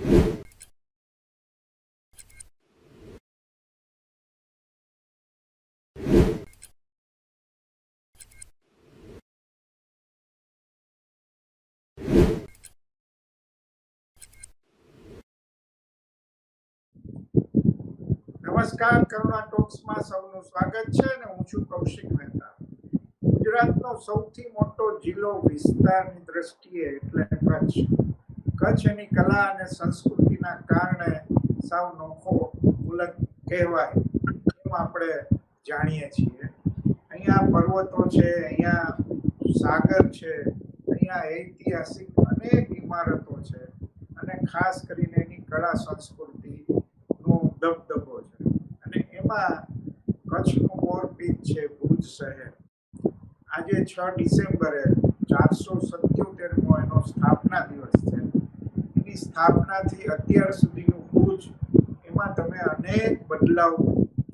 નમસ્કાર, કરુણા ટોક્સમાં સૌનું સ્વાગત છે અને હું છું કૌશિક મહેતા. ગુજરાતનો સૌથી મોટો જિલ્લો વિસ્તારની દ્રષ્ટિએ એટલે કચ્છ. કચ્છ એની કલા અને સંસ્કૃતિના કારણે સાવ નોખો મુલક કહેવાય, એમ આપણે જાણીએ છીએ. અહીંયા પર્વતો છે, અહીંયા સાગર છે, અહીંયા ઐતિહાસિક અનેક ઇમારતો છે અને ખાસ કરીને એની કળા સંસ્કૃતિનો દબદબો છે. અને એમાં કચ્છનું મોરપીંછ છે ભુજ શહેર. આજે છ ડિસેમ્બરે ચારસો સત્યોતેરમો એનો સ્થાપના દિવસ છે. એની સ્થાપનાથી અત્યાર સુધીનું ભુજ, એમાં તમે અનેક બદલાવ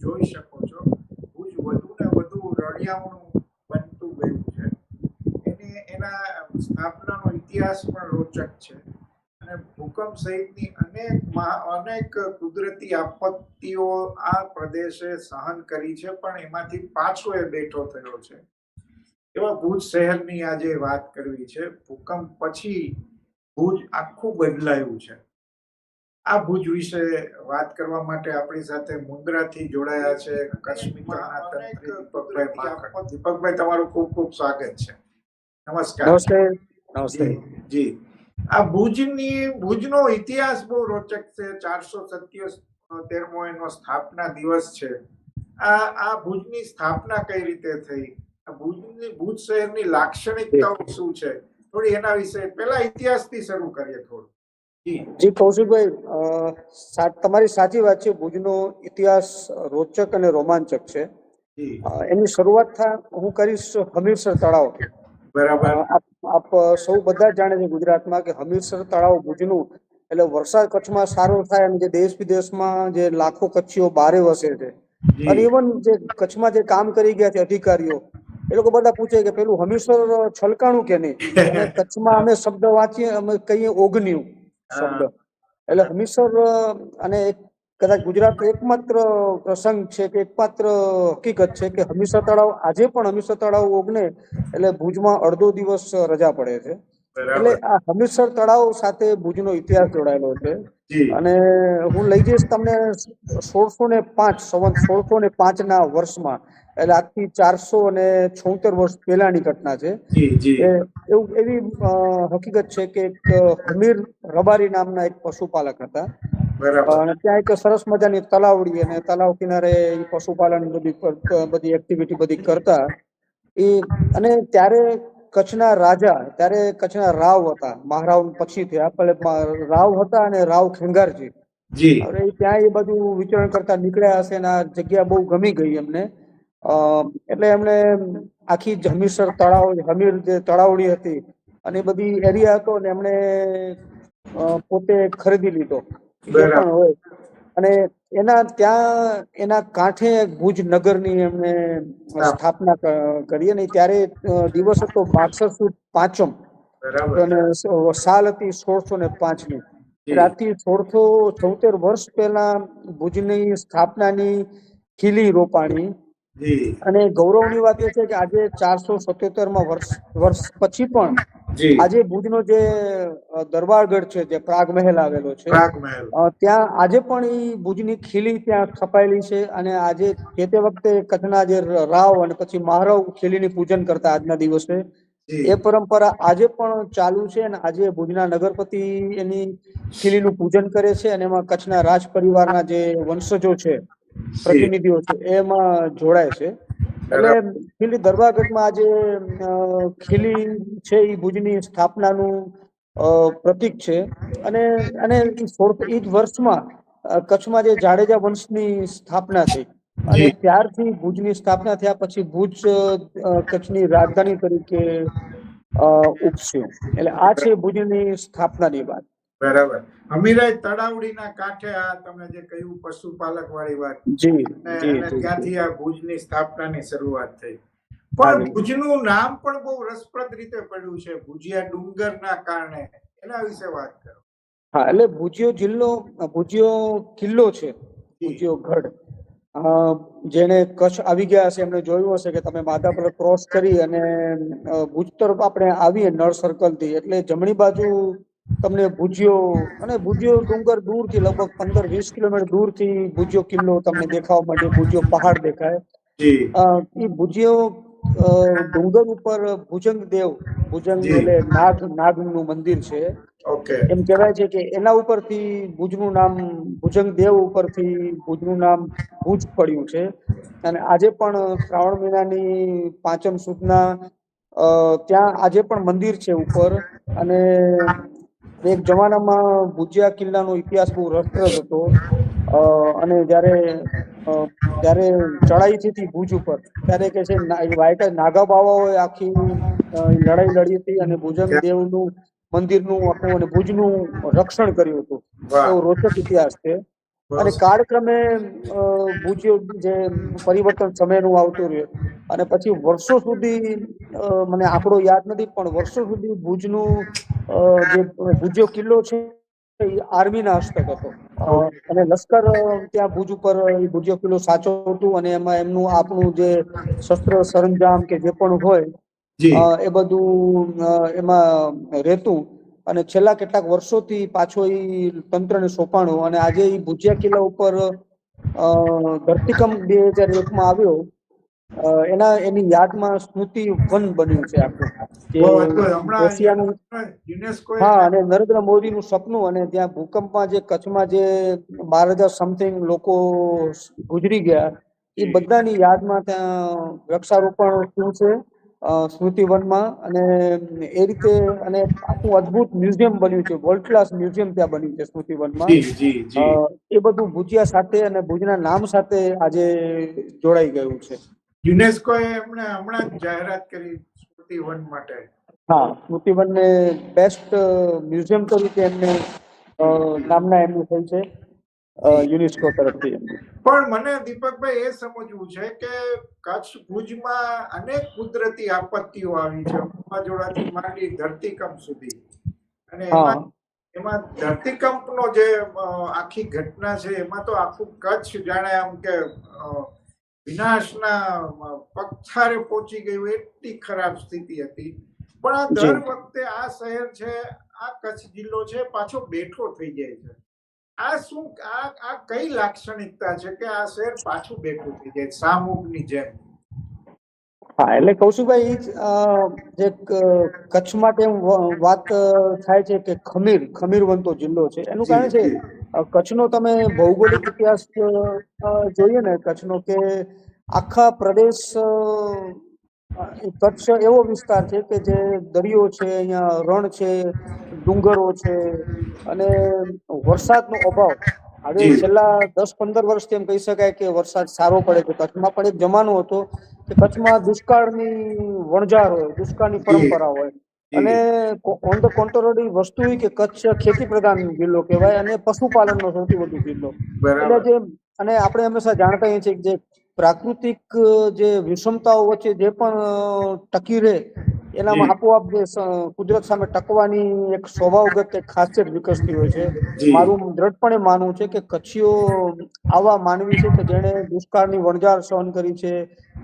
જોઈ શકો છો. ભુજ વધુ ને વધુ રળિયામણું બનતું ગયું છે. એને, એના સ્થાપનાનો ઇતિહાસ પણ રોચક છે. અને ભૂકંપ સહિતની અનેક અનેક કુદરતી આપત્તિઓ આ પ્રદેશે સહન કરી છે, પણ એમાંથી પાછો એ બેઠો થયો છે. એવા ભુજ શહેરની આજે વાત કરવી છે. ભૂકંપ પછી ભુજ આખું બદલાયું છે. આ ભુજ વિશે વાત કરવા માટે આપણી સાથે મુન્દ્રાથી જોડાયા છે તંત્રી દીપકભાઈ માખણ. દીપકભાઈ તમારું ખૂબ ખૂબ સ્વાગત છે. નમસ્કાર. નમસ્તે. જી આ ભુજની ભુજનો ઇતિહાસ બહુ રોચક છે. ચારસો સત્યોતેરમો એનો સ્થાપના દિવસ છે. આ આ ભુજની સ્થાપના કઈ રીતે થઈ? ભુજની ભુજ શહેરની લાક્ષણિકતાઓ શું છે? થોડી એના વિશે પેલા ઇતિહાસથી શરૂ કરીએ થોડું. જી. કૌશિકભાઈ તમારી સાચી વાત છે ભુજનો ઇતિહાસ રોચક અને રોમાંચક છે. એની શરૂઆત હું કરીશ હમીરસર તળાવ બરાબર. આપ સૌ બધા જાણે છે ગુજરાતમાં કે હમીરસર તળાવ ભુજનું એટલે વરસાદ કચ્છમાં સારો થાય અને જે દેશ વિદેશમાં જે લાખો કચ્છીઓ બારે વસે છે. અને ઇવન જે કચ્છમાં જે કામ કરી ગયા છે અધિકારીઓ એ લોકો બધા પૂછે કે પેલું હમીસર છલકાણું કે નહીં? કચ્છમાં અમે શબ્દ વાંચીએ અમે કહીએ ઓગન્યું શબ્દ. એટલે હમીસર અને એક કદાચ ગુજરાત એકમાત્ર પ્રસંગ છે કે એકમાત્ર હકીકત છે કે હમીસર તળાવ આજે પણ હમીસર તળાવ ઓગને એટલે ભુજમાં અડધો દિવસ રજા પડે છે. એટલે આ હમીરસર તળાવ સાથે ભુજનો ઇતિહાસ જોડાયેલો છે. અને હું લઈ જઈશ તમને સોળસો ને પાંચ સંવત સોળસો ને પાંચ ના વર્ષમાં. એટલે આજથી ચારસો અને છોતેર વર્ષ પહેલાની ઘટના છે. એવું એવી હકીકત છે કે એક હમીર રબારી નામના એક પશુપાલક હતા. અને ત્યાં એક સરસ મજાની તલાવડી અને તલાવ કિનારે પશુપાલન બધી બધી એક્ટિવિટી બધી કરતા. એ અને ત્યારે કચ્છના રાજા ત્યારે કચ્છના રાવ હતા. મહારાવ પછી થયા પણ રાવ હતા અને રાવ ખેંગારજી. જી. ત્યાં એ બધું વિચરણ કરતા નીકળ્યા હશે અને આ જગ્યા બહુ ગમી ગઈ એમને. એટલે એમણે આખી હમીરસર તળાવ હમીર જે તળાવડી હતી અને બધી એરિયા હતો ને એમણે પોતે ખરીદી લીધો. અને એના ત્યાં એના કાંઠે ભુજ નગરની એમણે સ્થાપના કરી અને ત્યારે દિવસ હતો બાસઠ સુદ પાંચમ. અને સાલ હતી સોળસો ને પાંચમી રાતથી સોળસો છોતેર વર્ષ પહેલા ભુજની સ્થાપનાની ખીલી રોપાણી અને ગૌરવની વાત એ છે કે આજે ચારસો સત્યોતેરમાં વર્ષ વર્ષ પછી પણ આજે ભુજનો જે દરબારગઢ છે જે પ્રાગ મહેલ આવેલો છે ત્યાં આજે પણ એ ભુજની ખીલી ત્યાં સ્થપાયેલી છે અને આજે જે તે વખતે કચ્છના જે રાવ અને પછી મહારાવ ખીલીની પૂજન કરતા આજના દિવસે એ પરંપરા આજે પણ ચાલુ છે અને આજે ભુજના નગરપતિ એની ખીલીનું પૂજન કરે છે અને એમાં કચ્છના રાજ પરિવારના જે વંશજો છે પ્રતિનિધિઓ છે એમાં જોડાય છે. એટલે ખીલી દરબારગઢમાં આજે ખીલી છે એ ભુજની સ્થાપનાનું પ્રતીક છે. અને અને એ જ વર્ષમાં કચ્છમાં જે જાડેજા વંશની સ્થાપના થઈ. અને ત્યારથી ભુજની સ્થાપના થયા પછી ભુજ કચ્છની રાજધાની તરીકે ઉપસ્યું. એટલે આ છે ભુજની સ્થાપનાની વાત. બરાબર. અમીરાય તળાવડીના કાંઠે આ તમે જે કહ્યું પશુપાલક વાળી વાત ત્યાંથી આ ભુજની સ્થાપનાની શરૂઆત થઈ. પણ. ભુજનું નામ પણ બહુ રસપ્રદ રીતે પડ્યું છે. ભુજિયા ડુંગરના કારણે. એના વિશે વાત કરો. હા એટલે ભુજિયો જિલ્લો ભુજિયો કિલ્લો છે. ભુજિયો ગઢ. જેને કચ્છ આવી ગયા હશે એમને જોયું હશે કે તમે માધાપર ક્રોસ કરી અને ભુજ તરફ આપણે આવીએ નળ સર્કલથી એટલે જમણી બાજુ તમને ભુજિયો અને ભુજિયો ડુંગર દૂરથી લગભગ પંદર વીસ કિલોમીટર દૂરથી ભુજિયો કિલ્લો તમને દેખાવા માટે ભુજિયો પહાડ દેખાય. એ ભુજિયો ડુંગર ઉપર ભુજંગ દેવ ભુજંગ. એટલે નાગ નાગનું મંદિર છે. એમ કહેવાય છે કે એના ઉપરથી ભુજનું નામ ભુજંગ દેવ ઉપરથી ભુજનું નામ ભુજ પડ્યું છે. અને આજે પણ શ્રાવણ મહિનાની પાંચમ સુદના અ, ત્યાં આજે પણ મંદિર છે ઉપર. અને એક જમાનામાં ભુજિયા કિલ્લાનો ઇતિહાસ બહુ રસપ્રદ હતો. અને જ્યારે જ્યારે ચડાઈ થઈ હતી ભુજ ઉપર ત્યારે કે છે ના- નાગા બાવાઓએ આખી લડાઈ લડી હતી અને ભુજંગ દેવનું મંદિરનું આખું અને ભુજનું રક્ષણ કર્યું હતું. એવો રોચક ઇતિહાસ છે. અને કાળક્રમે ભુજ જે પરિવર્તન સમયનું આવતું રહ્યું. અને પછી વર્ષો સુધી મને આંકડો યાદ નથી પણ વર્ષો સુધી ભુજનું જે ભુજિયો કિલ્લો છે એ આર્મીના હસ્તક હતો. અને લશ્કર ત્યાં ભુજ ઉપર એ ભુજિયો કિલ્લો સાચવતું અને એમાં એમનું આપણું જે શસ્ત્ર સરંજામ કે જે પણ હોય એ બધું એમાં રહેતું. અને છેલ્લા કેટલાક વર્ષોથી પાછો એ તંત્રને સોંપાણું અને આજે એ ભુજિયા કિલ્લા ઉપર અ, ધરતીકંપ બે હજાર એકમાં આવ્યો. એના એની યાદમાં સ્મૃતિ વન બન્યું છે આખું. હા અને નરેન્દ્ર મોદીનું સપનું અને ત્યાં ભૂકંપમાં જે કચ્છમાં જે બાર હજાર સમથિંગ લોકો ગુજરી ગયા એ બધાની યાદમાં ત્યાં વૃક્ષારોપણ થયું છે સ્મૃતિવનમાં અને એ રીતે અને આખું અદ્ભુત મ્યુઝિયમ બન્યું છે વર્લ્ડ ક્લાસ મ્યુઝિયમ ત્યાં બન્યું છે સ્મૃતિવનમાં એ બધું ભુજિયા સાથે અને ભુજના નામ સાથે આજે જોડાઈ ગયું છે. યુનેસ્કોએ એમણે હમણાં જ જાહેરાત કરી સ્મૃતિ વન માટે? હા સ્મૃતિવનને બેસ્ટ મ્યુઝિયમ તરીકે એમને નામના એમનું થઈ છે યુનેસ્કો તરફથી પણ મને દીપકભાઈ એ સમજવું છે કે કચ્છ ભુજમાં અનેક કુદરતી આપત્તિઓ આવી છે વાવાઝોડાથી માંડી ધરતીકંપ સુધી. અને એમાં ધરતીકંપનો જે આખી ઘટના છે એમાં તો આખું કચ્છ જાણે આમ કે વિનાશના અ, પહોંચી ગયું એટલી ખરાબ સ્થિતિ હતી. પણ આ દર વખતે આ શહેર છે આ કચ્છ જિલ્લો છે પાછો બેઠો થઈ જાય છે. આ શું આ આ કઈ લાક્ષણિકતા છે કે આ શહેર પાછું બેઠું થઈ જાય સામૂહની જેમ? હા એટલે કૌશિકભાઈ છું ભાઈ અ, જે કચ્છ માટે વાત થાય છે કે ખમીર ખમીરવંતો જિલ્લો છે. એનું કારણ છે કચ્છનો તમે ભૌગોલિક ઇતિહાસ જોઈએ ને કચ્છનો કે આખા પ્રદેશ કચ્છ એવો વિસ્તાર છે કે જે દરિયો છે અહીંયા રણ છે ડુંગરો છે અને વરસાદનો અભાવ. હવે છેલ્લા દસ પંદર વર્ષથી એમ કહી શકાય કે વરસાદ સારો પડે છે. કચ્છમાં પણ એક જમાનો હતો કે કચ્છમાં દુષ્કાળની વણઝાર હોય દુષ્કાળની પરંપરા હોય. અને ઓન ધ કોન્ટ્રરી વસ્તુ એ કે કચ્છ ખેતી પ્રધાન જિલ્લો કહેવાય અને પશુપાલનનો સૌથી વધુ જિલ્લો. એટલે જે અને આપણે હંમેશા જાણતા હોઈએ છીએ કે જે પ્રાકૃતિક જે વિષમતાઓ વચ્ચે જે પણ ટકી રહે એનામાં. આપોઆપ જે કુદરત સામે ટકવાની એક સ્વભાવગત એક ખાસિયત વિકસતી હોય છે. મારું દ્રઢપણે માનવું છે કે કચ્છીઓ આવા માનવી છે કે જેણે દુષ્કાળની વણઝાર સહન કરી છે.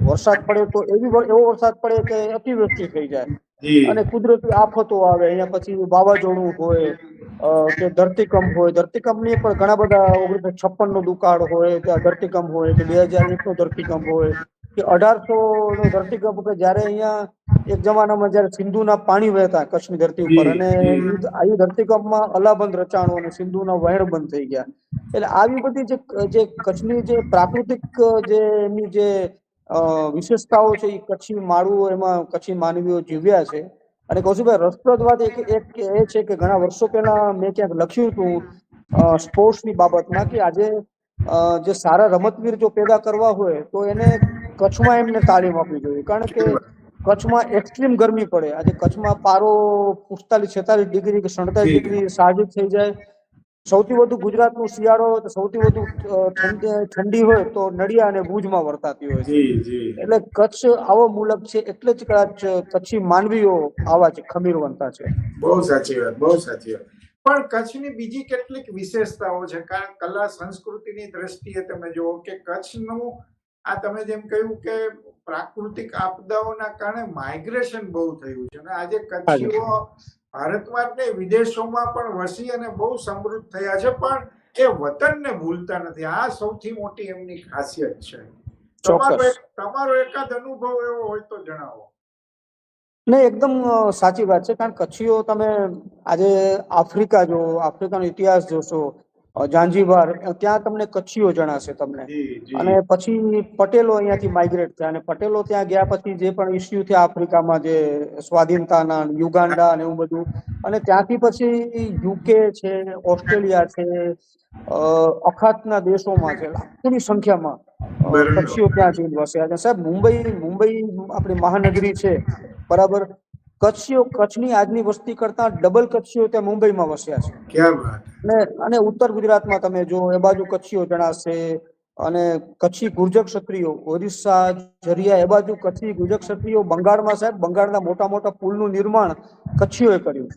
વરસાદ પડે તો એવી એવો વરસાદ પડે કે અતિવૃષ્ટિ થઈ જાય. અને કુદરતી આફતો આવે અહીંયા પછી વાવાઝોડું હોય કે ધરતીકંપ હોય. ધરતીકંપની પણ ઘણા બધા ઓગણીસો છપ્પન નો દુકાળ હોય ત્યાં ધરતીકંપ હોય કે બે હજાર એક નો ધરતીકંપ હોય કે અઢારસો નો ધરતીકંપ કે જ્યારે અહીંયા એક જમાનામાં જયારે સિંધુના પાણી વહેતા કચ્છની ધરતી ઉપર અને. આવી ધરતીકંપમાં અલાબંધ રચાણો અને સિંધુના વહેણ બંધ થઈ ગયા. એટલે આવી બધી જે જે કચ્છની જે પ્રાકૃતિક જે એમની જે વિશેષતાઓ છે એ કચ્છી માળુઓ એમાં કચ્છી માનવીઓ જીવ્યા છે. અને કૌશિકભાઈ રસપ્રદ વાત એક એક એ છે કે ઘણા વર્ષો પહેલા મેં ક્યાંક લખ્યું હતું સ્પોર્ટ્સની બાબતમાં કે આજે જે સારા રમતવીર જો પેદા કરવા હોય તો એને કચ્છમાં એમને તાલીમ આપવી જોઈએ. કારણ કે કચ્છમાં એક્સ્ટ્રીમ ગરમી પડે. આજે કચ્છમાં પારો પિસ્તાલીસ છેતાલીસ ડિગ્રી કે સડતાલીસ ડિગ્રી સાહજિક થઈ જાય. સૌથી વધુ ગુજરાતનો શિયાળો હોય તો સૌથી વધુ ઠંડી હોય તો નડિયા અને ભુજમાં વર્તાતી હોય છે. એટલે કચ્છ આવો મુલક છે એટલે જ કદાચ કચ્છી માનવીઓ આવા છે ખમીરવંતા છે. બહુ સાચી વાત બહુ સાચી વાત. પણ કચ્છની બીજી કેટલીક વિશેષતાઓ છે કારણ કલા સંસ્કૃતિની દ્રષ્ટિએ તમે જુઓ કે કચ્છનું આ તમે જેમ કહ્યું કે પ્રાકૃતિક આપદાઓના કારણે માઇગ્રેશન બહુ થયું છે. અને આજે કચ્છીઓ ભારતમાં જ વિદેશોમાં પણ વસી અને બહુ સમૃદ્ધ થયા છે પણ એ વતનને ભૂલતા નથી. આ સૌથી મોટી એમની ખાસિયત છે. તમારો તમારો એકાદ અનુભવ એવો હોય તો જણાવો. નહીં એકદમ સાચી વાત છે કારણ કચ્છીઓ તમે આજે આફ્રિકા જો આફ્રિકાનો ઇતિહાસ જોશો અ, ત્યાં તમને કચ્છીઓ જણાશે તમને. અને પછી પટેલો અહીંયાથી માઇગ્રેટ થયા. અને પટેલો ત્યાં ગયા પછી જે પણ ઇસ્યુ થયા આફ્રિકામાં જે સ્વાધીનતાના યુગાન્ડા ને એવું બધું. અને ત્યાંથી પછી યુકે છે ઓસ્ટ્રેલિયા છે અખાતના દેશોમાં છે. લાખોની સંખ્યામાં પક્ષીઓ કચ્છીઓ ત્યાં જઈને વસ્યા છે. સાહેબ મુંબઈ મુંબઈ આપણી મહાનગરી છે. બરાબર? કચ્છીઓ કચ્છની આજની વસ્તી કરતા ડબલ કચ્છીઓ ત્યાં મુંબઈમાં વસ્યા છે. ક્યાં વાત? અને અને ઉત્તર ગુજરાતમાં તમે જો એ બાજુ કચ્છીઓ જણાશે અને કચ્છી ગુર્જર ક્ષત્રિયો ઓરિસ્સા જરિયા એ બાજુ કચ્છી ગુર્જર ક્ષત્રિયો બંગાળમાં સાહેબ બંગાળના મોટા મોટા પુલનું નિર્માણ કચ્છીઓએ કર્યું.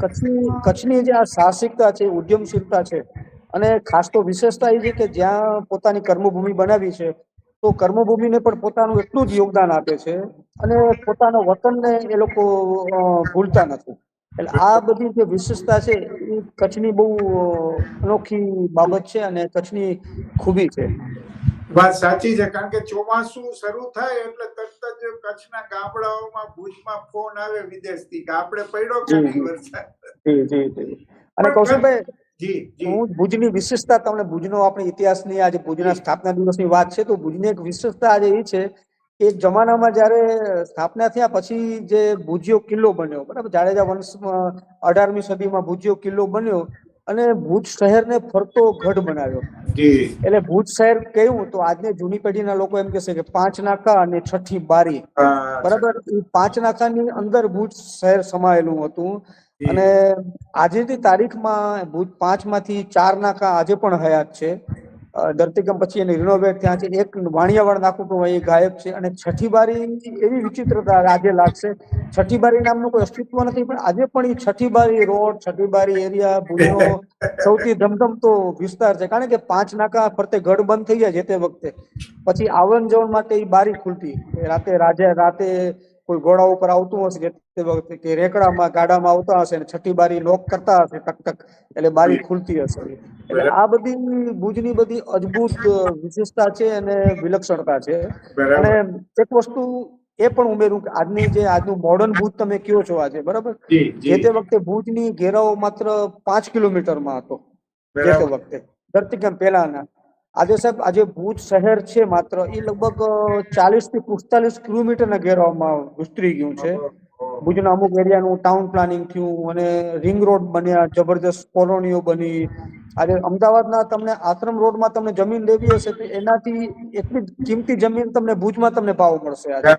કચ્છની કચ્છની જે આ સાહસિકતા છે ઉદ્યમશીલતા છે અને ખાસ તો વિશેષતા એ છે કે જ્યાં પોતાની કર્મભૂમિ બનાવી છે તો કર્મભૂમિને પણ પોતાનું એટલું જ યોગદાન આપે છે અને પોતાના વતનને એ લોકો ભૂલતા નથી. એટલે આ બધી જે વિશેષતા છે એ કચ્છની બહુ અનોખી બાબત છે અને કચ્છની ખૂબી છે. વાત સાચી છે કારણ કે ચોમાસું શરૂ થાય એટલે તરત જ કચ્છના ગામડાઓમાં ભુજમાં ફોન આવે વિદેશથી કે આપણે પડ્યો કે નહીં વરસાદ? જી જી જી. અને જી હું ભુજની વિશેષતા તમને ભુજનો આપણે ઇતિહાસની આજે ભુજના સ્થાપના દિવસની વાત છે તો ભુજની એક વિશેષતા આજે એ છે કે જમાનામાં જ્યારે સ્થાપના થયા પછી જે ભુજિયો કિલ્લો બન્યો બરાબર? જાડેજા વંશમાં અઢારમી સદીમાં ભુજિયો કિલ્લો બન્યો અને ભુજ શહેરને ફરતો ગઢ બનાવ્યો. એટલે ભુજ શહેર કેવું? તો આજની જૂની પેઢીના લોકો એમ કહેશે કે પાંચ નાકા અને છઠ્ઠી બારી. બરાબર? એ પાંચ નાકાની અંદર ભુજ શહેર સમાયેલું હતું. અને આજની તારીખમાં ભુજ પાંચમાંથી ચાર નાકા આજે પણ હયાત છે. ધરતીકંપ પછી એને રિનોવેટ થયા છે. એક વાણિયાવાડ નાકું પણ એ ગાયબ છે અને છઠ્ઠી બારી એવી વિચિત્રતા આજે લાગશે. છઠ્ઠી બારી નામનું કોઈ અસ્તિત્વ નથી, પણ આજે પણ એ છઠ્ઠી બારી રોડ છઠ્ઠી બારી એરિયા, ભુજનો સૌથી ધમધમતો વિસ્તાર છે. કારણ કે પાંચ નાકા ફરતે ગઢ બંધ થઈ જાય જે તે વખતે. પછી આવન જવન માટે એ બારી ખુલતી. રાતે રાજા, રાતે કોઈ ઘોડા ઉપર આવતું હશે જે તે વખતે કે રેકડામાં ગાડામાં આવતા હશે અને છઠ્ઠી બારી લોક કરતા હશે ટક ટક એટલે બારી ખુલતી હશે. એટલે આ બધી ભુજની બધી અદ્ભુત વિશેષતા છે અને વિલક્ષણતા છે. અને એક વસ્તુ એ પણ ઉમેરું કે આજની જે આજનું મોડર્ન ભુજ તમે કયો છો આજે બરાબર? જે તે વખતે ભુજની ઘેરાવો માત્ર પાંચ કિલોમીટરમાં હતો. જે તે વખતે. ધરતીકંપ પહેલાના. આજે સાહેબ આજે ભુજ શહેર છે માત્ર એ લગભગ ચાલીસથી પિસ્તાલીસ કિલોમીટરના ઘેરાવામાં વિસ્તરી ગયું છે. ભુજના અમુક એરિયાનું ટાઉન પ્લાનિંગ થયું અને રિંગ રોડ બન્યા જબરદસ્ત કોલોનીઓ બની. આજે અમદાવાદના તમને આશ્રમ રોડમાં તમને જમીન લેવી હશે તો એનાથી એટલી કિંમતી જમીન તમને ભુજમાં તમને ભાવ મળશે આજે.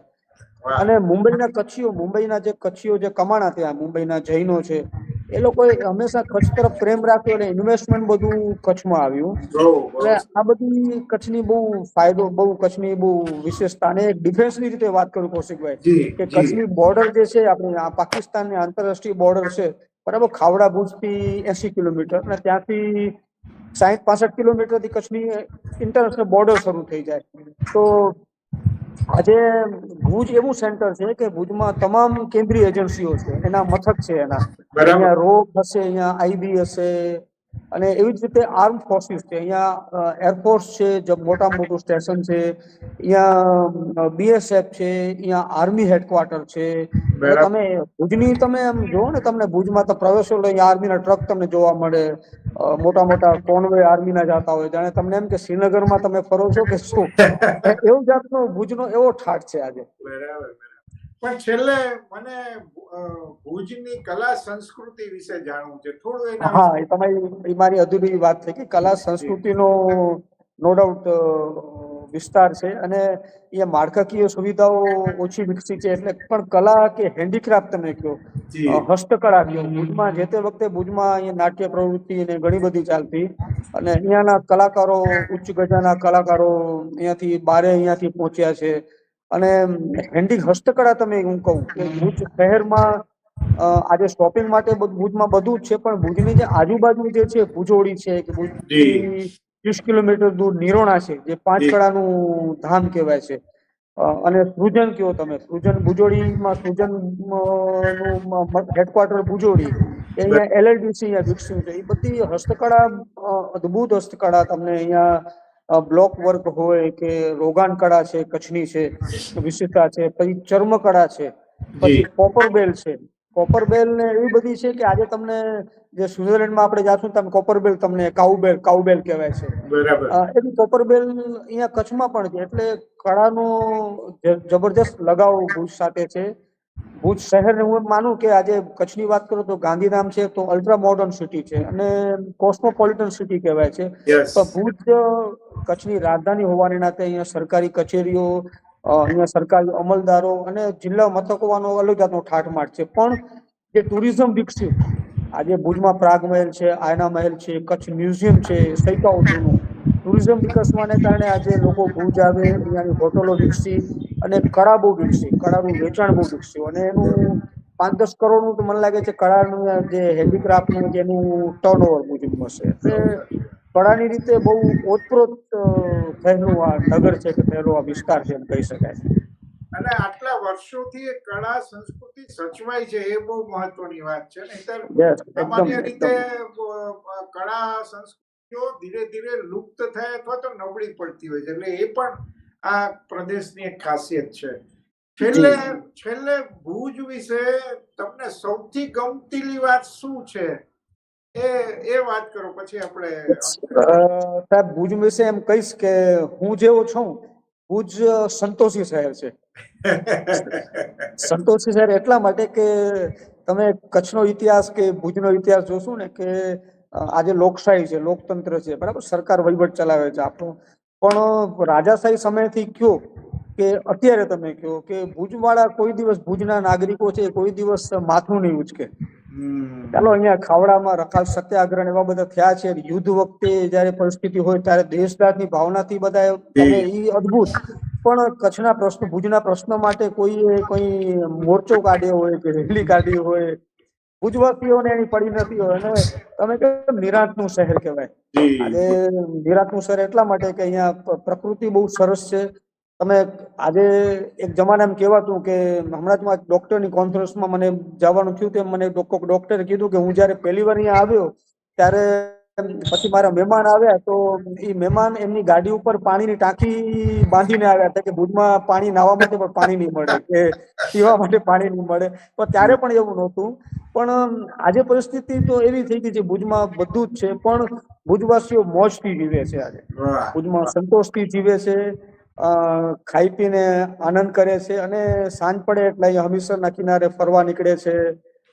અને મુંબઈના કચ્છીઓ મુંબઈના જે કચ્છીઓ જે કમાણા ત્યાં મુંબઈના જૈનો છે એ લોકોએ હંમેશા કચ્છ તરફ પ્રેમ રાખ્યો અને ઇન્વેસ્ટમેન્ટ બધું કચ્છમાં આવ્યું. એટલે આ બધી કચ્છની બહુ ફાયદો બહુ કચ્છની બહુ વિશેષતા અને ડિફેન્સની રીતે વાત કરું કૌશિકભાઈ કે કચ્છની બોર્ડર જે છે આપણી પાકિસ્તાન પાકિસ્તાનની આંતરરાષ્ટ્રીય બોર્ડર છે બરાબર ખાવડા ભુજથી એસી કિલોમીટર અને ત્યાંથી સાહીઠ પાસઠ કિલોમીટરથી કચ્છની ઇન્ટરનેશનલ બોર્ડર શરૂ થઈ જાય. તો આજે ભુજ એવું સેન્ટર છે કે ભુજમાં તમામ કેન્દ્રીય એજન્સીઓ છે. એના મથક છે એના. અહીંયા રોગ હશે અહીંયા આઈબી હશે અને એવી જ રીતે આર્મ ફોર્સિસ છે. અહીંયા એરફોર્સ છે જે મોટામાં મોટું સ્ટેશન છે. અહીંયા બીએસએફ છે અહીંયા આર્મી હેડક્વાર્ટર છે. તમે ભુજની તમે એમ જુઓ ને તમને ભુજમાં તો પ્રવેશો એટલે અહીંયા આર્મીના ટ્રક તમને જોવા મળે. મોટા મોટા કોનવે આર્મીના જતા હોય. જાણે તમને એમ કે શ્રીનગરમાં તમે ફરો છો કે શું? એવું જાતનો ભુજનો એવો ઠાઠ છે આજે. બરાબર. પણ છેલ્લે મને ભુજની કલા સંસ્કૃતિ વિશે જાણવું છે. થોડું એના હા એ તમારી એ મારી અધૂરી વાત થઈ કે કલા સંસ્કૃતિનો નો ડાઉટ વિસ્તાર છે અને એ માળખાકીય સુવિધાઓ ઓછી વિકસી છે એટલે પણ કલા કે હેન્ડીક્રાફ્ટ તમે કહો હસ્તકળા કહો ભુજમાં જે તે વખતે ભુજમાં અહીંયા નાટ્ય પ્રવૃત્તિ ને ઘણી બધી ચાલતી અને અહીંયાના કલાકારો ઉચ્ચ ગજાના કલાકારો અહીંયાથી બારે અહીંયાથી પહોંચ્યા છે. અને હેન્ડી હસ્તકળા તમે હું કહું કે ભુજ શહેરમાં આજે શોપિંગ માટે ભુજમાં બધું જ છે પણ ભુજની જે આજુબાજુ જે છે ભુજોડી છે કે ભુજ ત્રીસ કિલોમીટર દૂર નિરોણા છે જે પાંચ કળાનું ધામ કહેવાય છે. અને સૃજન કયો તમે સૃજન ભુજોડીમાં સૃજનનું હેડક્વાર્ટર ભુજોડી અહીંયા એલએલડીસી અહીંયા વિકસ્યું છે. એ બધી હસ્તકળા અદભુત હસ્તકળા તમને અહીંયા બ્લોક વર્ક હોય કે રોગાન કળા છે કચ્છની છે વિશેષતા છે પછી ચર્મકળા છે પછી. કોપર બેલ છે. કોપર બેલ ને એવી બધી છે કે આજે તમને જે સ્વિટરલેન્ડમાં આપણે જાશું તમે કોપર બેલ તમને કાઉબેલ કાઉબેલ કહેવાય છે. બરાબર. એવી કોપર બેલ અહીંયા કચ્છમાં પણ છે. એટલે કળાનો જબરજસ્ત લગાવ ભૂજ સાથે છે. ભુજ શહેર હું માનું કે આજે કચ્છની વાત કરું તો ગાંધીધામ છે તો અલ્ટ્રા મોડર્ન સિટી છે અને કોસ્મોપોલિટન સિટી કહેવાય છે. પણ ભુજ કચ્છની રાજધાની હોવાને નાતે અહીંયા સરકારી કચેરીઓ અહીંયા સરકારી અમલદારો અને જિલ્લા મથકોવાનો અલગ જાતનો ઠાઠમાઠ છે. પણ જે ટુરિઝમ વિકસ્યું આજે ભુજમાં પ્રાગ મહેલ છે આયના મહેલ છે કચ્છ મ્યુઝિયમ છે સૈકાઓ ટુરિઝમ વિકસવાને કારણે આજે લોકો ભુજ આવે અહીંયાની હોટલો વિકસી અને કળા બહુ વિકસી કળાનું વેચાણ બહુ વિકસ્યું. અને એનું પાંચ દસ કરોડનું તો મને લાગે છે કળાનું જે હેન્ડીક્રાફ્ટનું જેનું ટર્નઓવર મુજબ હશે એટલે કળાની રીતે બહુ ઓતપ્રોત થયેલું આ નગર છે કે થયેલો આ વિસ્તાર છે એમ કહી શકાય. અને આટલા વર્ષોથી કળા સંસ્કૃતિ સચવાય છે એ બહુ મહત્વની વાત છે. નહીંતર સામાન્ય રીતે કળા સંસ્કૃતિઓ ધીરે ધીરે લુપ્ત થાય અથવા તો નબળી પડતી હોય છે એટલે એ પણ આ પ્રદેશની એક ખાસિયત છે. છેલ્લે છેલ્લે ભુજ વિશે તમને સૌથી ગમતીલી વાત શું છે? એ એ વાત કરો પછી આપણે સાહેબ ભુજ વિશે એમ કહીશ કે હું જેવો છું ભુજ સંતોષી શહેર છે. સંતોષી શહેર એટલા માટે કે તમે કચ્છનો ઇતિહાસ કે ભુજનો ઇતિહાસ જોશો ને કે આજે લોકશાહી છે લોકતંત્ર છે બરાબર? સરકાર વહીવટ ચલાવે છે. આપણું પણ રાજાશાહી સમયથી કયો કે અત્યારે તમે કયો કે ભુજવાળા કોઈ દિવસ ભુજના નાગરિકો છે કોઈ દિવસ માથું નહીં ઉચકે. ચાલો અહીંયા ખાવડામાં રખાલ સત્યાગ્રહ એવા બધા થયા છે. યુદ્ધ વખતે જયારે પરિસ્થિતિ હોય ત્યારે દેશદારની ભાવનાથી બધા એ. ઈ અદ્ભુત. પણ કચ્છના પ્રશ્નો ભુજના પ્રશ્નો માટે કોઈએ કોઈ મોરચો કાઢ્યો હોય કે રેલી કાઢી હોય ભુજવાસીઓને એની પડી નથી હોય. અને તમે કેમ નિરાંતનું શહેર કહેવાય. આજે નિરાંતનું શહેર એટલા માટે કે અહીંયા પ્રકૃતિ બહુ સરસ છે. તમે આજે એક જમાનામાં કહેવાતું કે હમણાં જ માં ડોક્ટરની કોન્ફરન્સમાં મને જવાનું થયું તેમ મને ડોક- ડોક્ટરે કીધું કે હું જ્યારે પહેલી વાર અહીંયા આવ્યો ત્યારે પછી મારા મહેમાન આવ્યા તો એ મહેમાન એમની ગાડી ઉપર પાણીની ટાંકી બાંધીને આવ્યા હતા કે ભુજમાં પાણી નાહવા માટે પણ પાણી નહીં મળે કે પીવા માટે પાણી નહીં મળે. પણ ત્યારે પણ એવું નહોતું. પણ આજે પરિસ્થિતિ તો એવી થઈ ગઈ છે ભુજમાં બધું જ છે પણ ભુજવાસીઓ મોજથી જીવે છે આજે. ભુજમાં સંતોષથી જીવે છે ખાઈ પીને આનંદ કરે છે અને સાંજ પડે એટલે અહીંયા હમીરસરના કિનારે ફરવા નીકળે છે.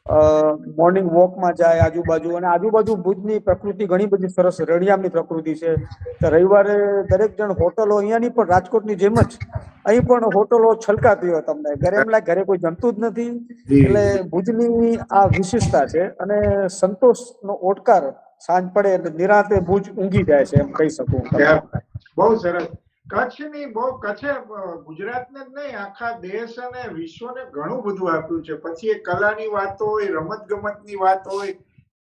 મોર્નિંગ વોકમાં જાય આજુબાજુ અને આજુબાજુ ભુજની પ્રકૃતિ ઘણી બધી સરસ રળિયામની પ્રકૃતિ છે. તો રવિવારે દરેક જણ હોટલો અહીંયાની પણ રાજકોટની જેમ જ અહીં પણ હોટલો છલકાતી હોય તમને. ઘરે એમ લાગે ઘરે કોઈ જમતું જ નથી. એટલે ભુજની આ વિશેષતા છે અને સંતોષનો ઓટકાર સાંજ પડે એટલે નિરાંતે ભુજ ઊંઘી જાય છે એમ કહી શકું બહુ સરસ. કચ્છની બહુ કચ્છે ગુજરાતને જ નહીં આખા દેશ અને વિશ્વને ઘણું બધું આપ્યું છે. પછી એ કલાની વાત હોય રમત ગમતની વાત હોય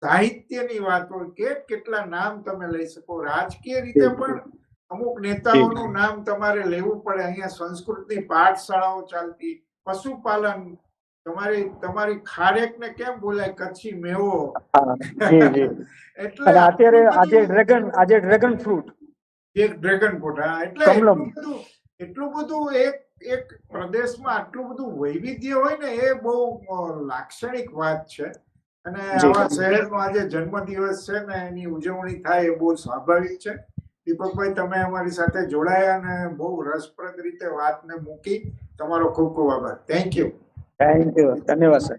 સાહિત્યની વાત હોય કે કેટલા નામ તમે લઈ શકો. રાજકીય રીતે પણ અમુક નેતાઓનું નામ તમારે લેવું પડે. અહીંયા સંસ્કૃતની પાઠશાળાઓ ચાલતી પશુપાલન તમારી તમારી ખારેક ને કેમ બોલાય? કચ્છી મેવો. એટલે અત્યારે આજે ડ્રેગન આજે ડ્રેગન ફ્રૂટ. એક ડ્રેગન હા એટલે એટલું બધું એટલું બધું એક એક પ્રદેશમાં આટલું બધું વૈવિધ્ય હોય ને એ બહુ લાક્ષણિક વાત છે. અને. આવા શહેરનો આજે જન્મદિવસ છે ને એની ઉજવણી થાય એ બહુ સ્વાભાવિક છે. દીપકભાઈ તમે અમારી સાથે જોડાયા અને બહુ રસપ્રદ રીતે વાતને મૂકી. તમારો ખૂબ ખૂબ આભાર. થેન્ક યુ થેન્ક યુ ધન્યવાદ સર